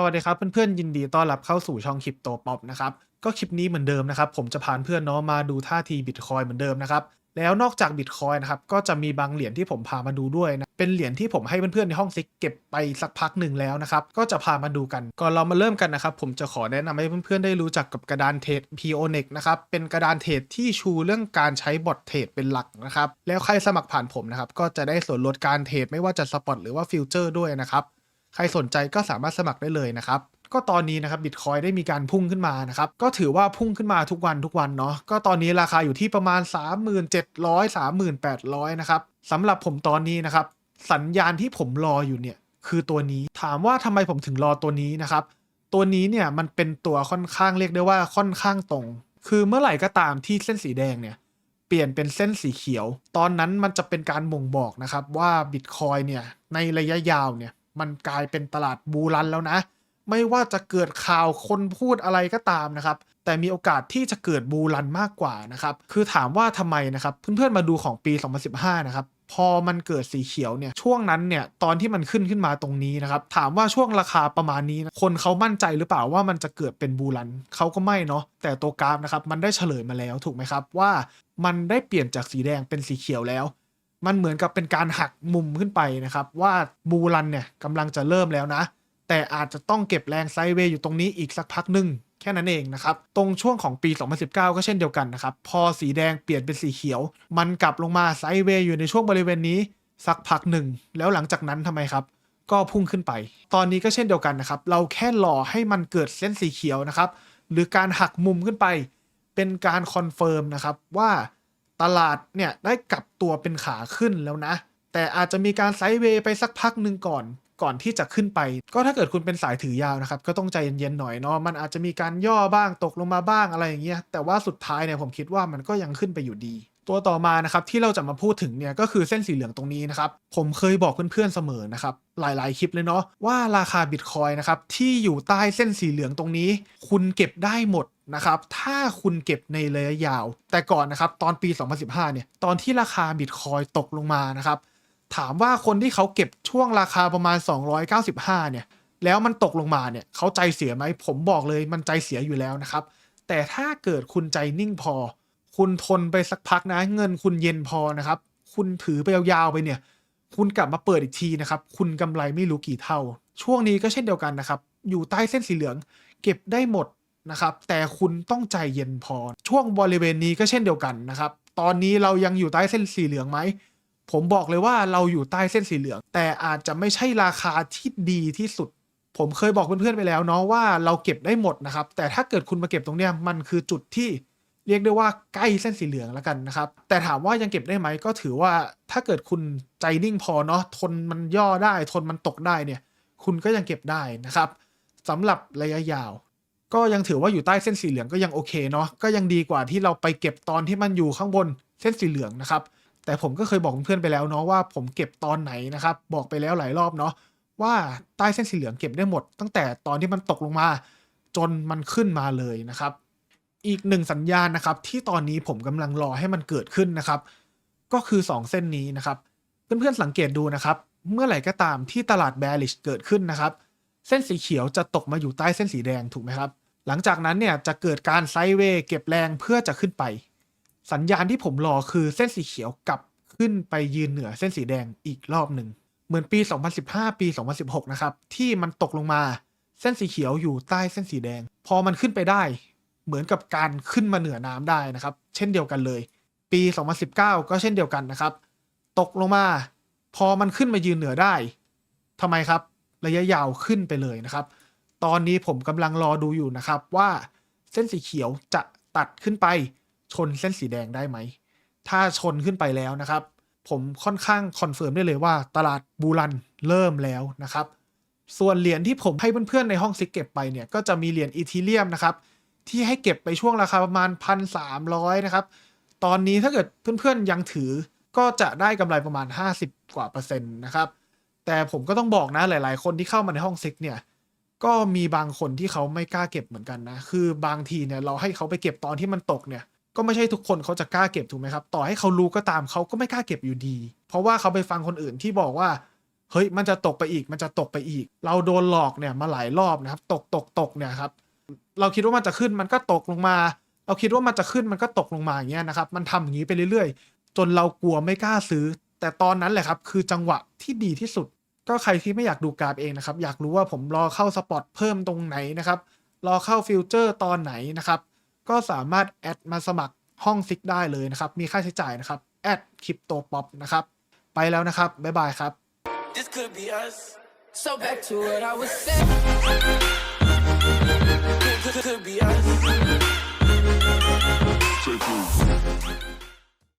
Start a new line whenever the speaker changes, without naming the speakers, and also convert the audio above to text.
สวัสดีครับเพื่อนๆยินดีต้อนรับเข้าสู่ช่องคริปโตป๊อปนะครับก็คลิปนี้เหมือนเดิมนะครับ ผมจะพาเพื่อนเนาะมาดูท่าทีบิตคอยเหมือนเดิมนะครับแล้วนอกจากบิตคอยนะครับก็จะมีบางเหรียญที่ผมพามาดูด้วยนะเป็นเหรียญที่ผมให้เพื่อนๆในห้องซิกเก็บไปสักพักหนึ่งแล้วนะครับก็จะพามาดูกันก่อนเรามาเริ่มกันนะครับผมจะขอแนะนำให้เพื่อนๆได้รู้จักกับกระดานเทรด p o n e x นะครับเป็นกระดานเทรดที่ชูเรื่องการใช้บอทเทรดเป็นหลักนะครับแล้วใครสมัครผ่านผมนะครับก็จะได้ส่วนลดการเทรดไม่ว่าจะสปอตหรือว่าฟิวเจอร์ด้วยนะครับ ใครสนใจก็สามารถสมัครได้เลยนะครับก็ตอนนี้นะครับบิตคอยได้มีการพุ่งขึ้นมานะครับก็ถือว่าพุ่งขึ้นมาทุกวันทุกวันเนาะก็ตอนนี้ราคาอยู่ที่ประมาณ 3700 3800นะครับสำหรับผมตอนนี้นะครับสัญญาณที่ผมรออยู่เนี่ยคือตัวนี้ถามว่าทำไมผมถึงรอตัวนี้นะครับตัวนี้เนี่ยมันเป็นตัวค่อนข้างเรียกได้ว่าค่อนข้างตรง คือเมื่อไหร่ก็ตามที่เส้นสีแดงเนี่ยเปลี่ยนเป็นเส้นสีเขียว ตอนนั้นมันจะเป็นการบ่งบอกนะครับว่าบิตคอยเนี่ยในระยะยาวเนี่ย มันกลายเป็นตลาดบูรันแล้วนะ ไม่ว่าจะเกิดข่าวคนพูดอะไรก็ตามนะครับ แต่มีโอกาสที่จะเกิดบูรันมากกว่านะครับ คือถามว่าทำไมนะครับ เพื่อนๆมาดูของปี 2015 นะครับพอมันเกิดสีเขียวเนี่ยช่วงนั้นเนี่ยตอนที่มันขึ้นขึ้นมาตรงนี้นะครับ ถามว่าช่วงราคาประมาณนี้นะคนเขามั่นใจหรือเปล่าว่ามันจะเกิดเป็นบูรันเขาก็ไม่เนาะแต่ตัวกราฟนะครับมันได้เฉลยมาแล้วถูกไหมครับว่า มันได้เปลี่ยนจากสีแดงเป็นสีเขียวแล้ว มันเหมือนกับเป็นการหักมุมขึ้นไปนะครับ ว่าบูรันเนี่ยกำลังจะเริ่มแล้วนะ แต่อาจจะต้องเก็บแรงไซด์เวย์อยู่ตรงนี้อีกสักพักหนึ่งแค่นั้นเองนะครับ ตรงช่วงของปี 2019 ก็เช่นเดียวกันนะครับ พอสีแดงเปลี่ยนเป็นสีเขียว มันกลับลงมาไซด์เวย์อยู่ในช่วงบริเวณนี้สักพักหนึ่ง แล้วหลังจากนั้นทำไมครับ ก็พุ่งขึ้นไป ตอนนี้ก็เช่นเดียวกันนะครับ เราแค่รอให้มันเกิดเส้นสีเขียวนะครับ หรือการหักมุมขึ้นไป เป็นการคอนเฟิร์มนะครับว่า ตลาดเนี่ยได้กลับตัวเป็นขาขึ้นแล้วนะ แต่อาจจะมีการไซด์เวย์ไปสักพักหนึ่งก่อนก่อนที่จะขึ้นไป ก็ถ้าเกิดคุณเป็นสายถือยาวนะครับ ก็ต้องใจเย็นๆหน่อยเนาะมันอาจจะมีการย่อบ้างตกลงมาบ้างอะไรอย่างเงี้ยแต่ว่าสุดท้ายเนี่ยผมคิดว่ามันก็ยังขึ้นไปอยู่ดี ตัวต่อมานะครับที่เราจะมาพูดถึงเนี่ยก็คือเส้นสีเหลืองตรงนี้นะครับผมเคยบอกเพื่อนๆเสมอนะครับหลายๆคลิปเลยเนาะว่าราคาบิตคอยนะครับที่อยู่ใต้เส้นสีเหลืองตรงนี้ คุณเก็บได้หมดนะครับถ้าคุณเก็บในระยะยาว แต่ก่อนนะครับตอนปี 2015 เนี่ยตอนที่ราคาบิตคอยตกลงมานะครับถามว่าคนที่เขาเก็บช่วงราคาประมาณ 295 เนี่ยแล้วมันตกลงมาเนี่ยเขาใจเสียไหมผมบอกเลยมันใจเสียอยู่แล้วนะครับแต่ถ้าเกิดคุณใจนิ่งพอ คุณทนไปสักพักนะ เงินคุณเย็นพอนะครับ คุณถือไปยาวๆไปเนี่ย คุณกลับมาเปิดอีกทีนะครับ คุณกำไรไม่รู้กี่เท่า ช่วงนี้ก็เช่นเดียวกันนะครับ อยู่ใต้เส้นสีเหลือง เก็บได้หมดนะครับ แต่คุณต้องใจเย็นพอ ช่วงบริเวณนี้ก็เช่นเดียวกันนะครับ ตอนนี้เรายังอยู่ใต้เส้นสีเหลืองไหมผมบอกเลยว่าเราอยู่ใต้เส้นสีเหลือง แต่อาจจะไม่ใช่ราคาที่ดีที่สุด ผมเคยบอกเพื่อนๆไปแล้วเนาะว่าเราเก็บได้หมดนะครับ แต่ถ้าเกิดคุณมาเก็บตรงเนี้ยมันคือจุดที่ เรียกได้ว่าใกล้เส้นสีเหลืองแล้วกันนะครับ แต่ถามว่ายังเก็บได้ไหมก็ถือว่าถ้าเกิดคุณใจนิ่งพอเนาะทนมันย่อได้ ทนมันตกได้เนี่ย คุณก็ยังเก็บได้นะครับสำหรับระยะยาว ก็ยังถือว่าอยู่ใต้เส้นสีเหลืองก็ยังโอเคเนาะก็ยังดีกว่าที่เราไปเก็บตอนที่มันอยู่ข้างบนเส้นสีเหลืองนะครับ แต่ผมก็เคยบอกเพื่อนๆไปแล้วเนาะว่าผมเก็บตอนไหนนะครับ บอกไปแล้วหลายรอบเนาะว่าใต้เส้นสีเหลืองเก็บได้หมด ตั้งแต่ตอนที่มันตกลงมา จนมันขึ้นมาเลยนะครับ อีกหนึ่งสัญญาณนะครับ ที่ตอนนี้ผมกำลังรอให้มันเกิดขึ้นนะครับ ก็คือ 2 เส้นนี้นะครับ เพื่อนๆสังเกตดูนะครับ เมื่อไหร่ก็ตามที่ตลาด bearish เกิดขึ้นนะครับ เส้นสีเขียวจะตกมาอยู่ใต้เส้นสีแดงถูกไหมครับ หลังจากนั้นเนี่ยจะเกิดการไซด์เวย์เก็บแรงเพื่อจะขึ้นไป สัญญาณที่ผมรอคือเส้นสีเขียวกลับขึ้นไปยืนเหนือเส้นสีแดงอีกรอบหนึ่งเหมือนปี 2015 ปี 2016 นะครับ ที่มันตกลงมา เส้นสีเขียวอยู่ใต้เส้นสีแดง พอมันขึ้นไปได้ เหมือนกับการขึ้นมาเหนือน้ำได้นะครับ เช่นเดียวกันเลย ปี 2019 ก็เช่นเดียวกันนะครับ ตกลงมา พอมันขึ้นมายืนเหนือได้ทำไมครับ ระยะยาวขึ้นไปเลยนะครับ ตอนนี้ผมกำลังรอดูอยู่นะครับว่าเส้นสีเขียวจะตัดขึ้นไปชนเส้นสีแดงได้ไหม ถ้าชนขึ้นไปแล้วนะครับ ผมค่อนข้างคอนเฟิร์มได้เลยว่า ตลาดบูรันเริ่มแล้วนะครับ ส่วนเหรียญที่ผมให้เพื่อนๆในห้องซิกเก็บไปเนี่ย ก็จะมีเหรียญอีทีเรียมนะครับ ที่ให้เก็บไปช่วงราคาประมาณ 1,300 นะครับ ตอนนี้ถ้าเกิดเพื่อนๆยังถือก็จะได้กำไรประมาณ 50 กว่าเปอร์เซ็นต์นะครับ แต่ผมก็ต้องบอกนะหลาย ๆ คนที่เข้ามาในห้องซิกเนี่ย ก็มีบางคนที่เขาไม่กล้าเก็บเหมือนกันนะ คือบางทีเนี่ยเราให้เขาไปเก็บตอนที่มันตกเนี่ย ก็ไม่ใช่ทุกคนเขาจะกล้าเก็บถูกไหมครับ ต่อให้เขารู้ก็ตามเขาก็ไม่กล้าเก็บอยู่ดี เพราะว่าเขาไปฟังคนอื่นที่บอกว่าเฮ้ยมันจะตกไปอีกมันจะตกไปอีก เราโดนหลอกเนี่ยมาหลายรอบนะครับ ตกตกตกเนี่ยครับ เราคิดว่ามันจะขึ้นมันก็ตกลงมา เราคิดว่ามันจะขึ้นมันก็ตกลงมาอย่างเงี้ยนะครับ มันทำอย่างนี้ไปเรื่อยๆ จนเรากลัวไม่กล้าซื้อ แต่ตอนนั้นแหละครับ คือจังหวะที่ดีที่สุด ก็ใครที่ไม่อยากดูกราฟเองนะครับ อยากรู้ว่าผมรอเข้าสปอตเพิ่มตรงไหนนะครับ รอเข้าฟิวเจอร์ตอนไหนนะครับ ก็สามารถแอดมาสมัครห้องซิกได้เลยนะครับ มีค่าใช้จ่ายนะครับแอดคริปโตป๊อปนะครับ ไปแล้วนะครับ บ๊ายบายครับ
This could be us.
So back to what I was saying.
Could, could, could be us.